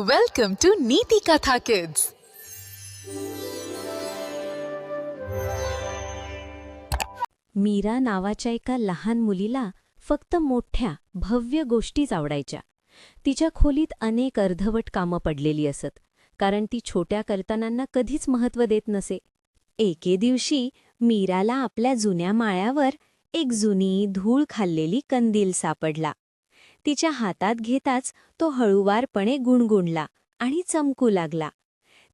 Welcome to नीति कथा kids Mira नावाच्या एका लहान मुलीला फक्त मोठ्या भव्य गोष्टीच आवडायच्या. तिच्या खोलीत अनेक अर्धवट कामं पडलेली असत कारण ती छोट्या कल्पनांना कधीच महत्त्व देत नसे. एके दिवशी मीराला आपल्या जुन्या माळ्यावर एक जुनी धूळ खाल्लेली कंदील सापडला. तिच्या हातात घेताच तो हळुवारपणे गुणगुणला आणि चमकू लागला.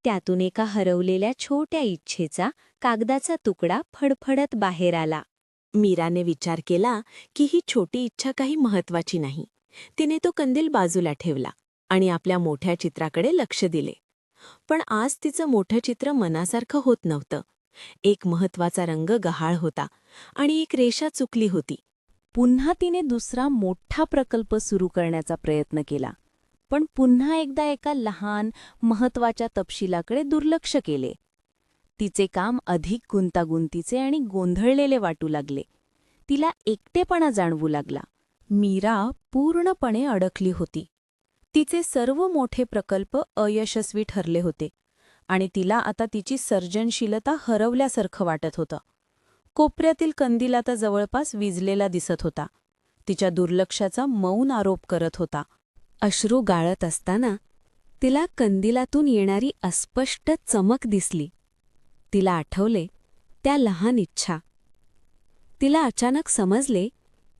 त्यातून एका हरवलेल्या छोट्या इच्छेचा कागदाचा तुकडा फडफडत बाहेर आला. मीराने विचार केला की ही छोटी इच्छा काही महत्वाची नाही. तिने तो कंदील बाजूला ठेवला आणि आपल्या मोठ्या चित्राकडे लक्ष दिले. पण आज तिचं मोठं चित्र मनासारखं होत नव्हतं. एक महत्त्वाचा रंग गहाळ होता आणि एक रेषा चुकली होती. पुन्हा तिने दुसरा मोठा प्रकल्प सुरू करण्याचा प्रयत्न केला पण पुन्हा एकदा एका लहान महत्त्वाच्या तपशिलाकडे दुर्लक्ष केले. तिचे काम अधिक गुंतागुंतीचे आणि गोंधळलेले वाटू लागले. तिला एकटेपणा जाणवू लागला. मीरा पूर्णपणे अडकली होती. तिचे सर्व मोठे प्रकल्प अयशस्वी ठरले होते आणि तिला आता तिची सर्जनशीलता हरवल्यासारखं वाटत होतं. कोपऱ्यातील कंदील आता जवळपास विजलेला दिसत होता. तिच्या दुर्लक्षाचा मौन आरोप करत होता. अश्रू गाळत असताना तिला कंदिलातून येणारी अस्पष्ट चमक दिसली. तिला आठवले त्या लहान इच्छा. तिला अचानक समजले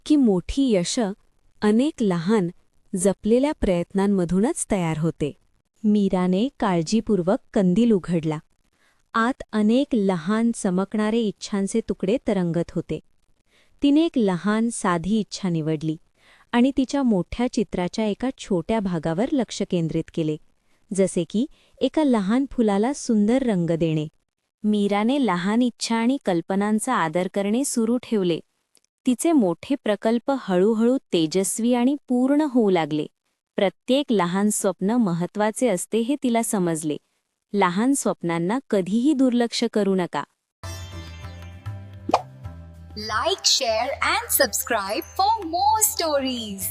की मोठी यश अनेक लहान जपलेल्या प्रयत्नांमधूनच तयार होते. मीराने काळजीपूर्वक कंदील उघडला. आत अनेक लहान चमकणारे इच्छांचे तुकडे तरंगत होते. तिने एक लहान साधी इच्छा निवडली आणि तिच्या मोठ्या चित्राच्या एका छोट्या भागावर लक्ष केंद्रित केले जसे की एका लहान फुलाला सुंदर रंग देणे. मीराने लहान इच्छा आणि कल्पनांचा आदर करणे सुरू ठेवले. तिचे मोठे प्रकल्प हळूहळू तेजस्वी आणि पूर्ण होऊ लागले. प्रत्येक लहान स्वप्न महत्त्वाचे असते हे तिला समजले. लहान स्वप्नांना कधीही दुर्लक्ष करू नका. Like share and subscribe for more stories